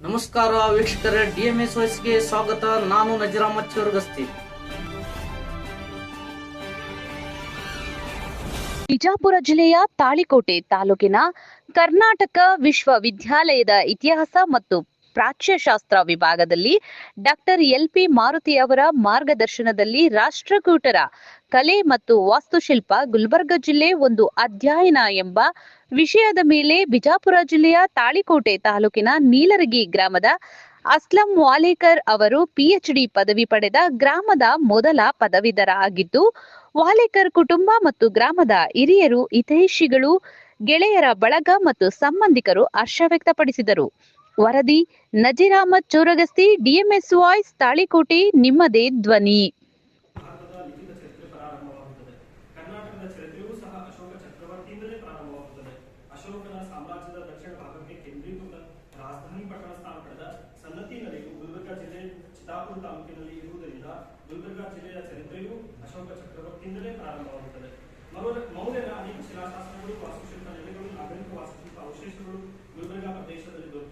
ನಮಸ್ಕಾರ ವೀಕ್ಷಕರೇ ಡಿಎಂಎಸ್ ವಾಯ್ಸ್ಗೆ ಸ್ವಾಗತ. ನಾನು ನಜರಾಮ ಚೌರ್ಗಸ್ತಿ. ಬಿಜಾಪುರ ಜಿಲ್ಲೆಯ ತಾಳಿಕೋಟೆ ತಾಲೂಕಿನ ಕರ್ನಾಟಕ ವಿಶ್ವವಿದ್ಯಾಲಯದ ಇತಿಹಾಸ ಮತ್ತು ಪ್ರಾಚ್ಯಶಾಸ್ತ್ರ ವಿಭಾಗದಲ್ಲಿ ಡಾಕ್ಟರ್ ಎಲ್ ಪಿ ಮಾರುತಿ ಅವರ ಮಾರ್ಗದರ್ಶನದಲ್ಲಿ ರಾಷ್ಟ್ರಕೂಟರ ಕಲೆ ಮತ್ತು ವಾಸ್ತುಶಿಲ್ಪ ಗುಲ್ಬರ್ಗ ಜಿಲ್ಲೆ ಒಂದು ಅಧ್ಯಯನ ಎಂಬ ವಿಷಯದ ಮೇಲೆ ಬಿಜಾಪುರ ಜಿಲ್ಲೆಯ ತಾಳಿಕೋಟೆ ತಾಲೂಕಿನ ನೀಲರಗಿ ಗ್ರಾಮದ ಅಸ್ಲಂ ವಾಲೇಕರ್ ಅವರು ಪಿಎಚ್ಡಿ ಪದವಿ ಪಡೆದ ಗ್ರಾಮದ ಮೊದಲ ಪದವೀಧರ ಆಗಿದ್ದು ವಾಲೇಕರ್ ಕುಟುಂಬ ಮತ್ತು ಗ್ರಾಮದ ಹಿರಿಯರು ಹಿತೈಷಿಗಳು, ಗೆಳೆಯರ ಬಳಗ ಮತ್ತು ಸಂಬಂಧಿಕರು ಹರ್ಷ ವ್ಯಕ್ತಪಡಿಸಿದರು. ವರದಿ ನಜೀರ್ ಅಹಮದ್ ಚೋರಗಸ್ತಿ, ಡಿಎಂಎಸ್ ವಾಯ್ಸ್, ತಾಳಿಕೋಟೆ, ನಿಮ್ಮದೇ ಧ್ವನಿ. ಅಶೋಕನ ಮೌರ್ಯರ ಅನೇಕ ಶಿಲಾಶಾಸ್ತ್ರಗಳು ವಾಸ್ತುಶಿಲ್ಪ ನೆಲೆಗಳು ನಾಗರಿಕ ವಾಸ್ತುಶಿಲ್ಪ ಅವಶೇಷಗಳು ಗುಲ್ಬರ್ಗಾ ಪ್ರದೇಶದಲ್ಲಿ ದೊರೆತಿದ್ದು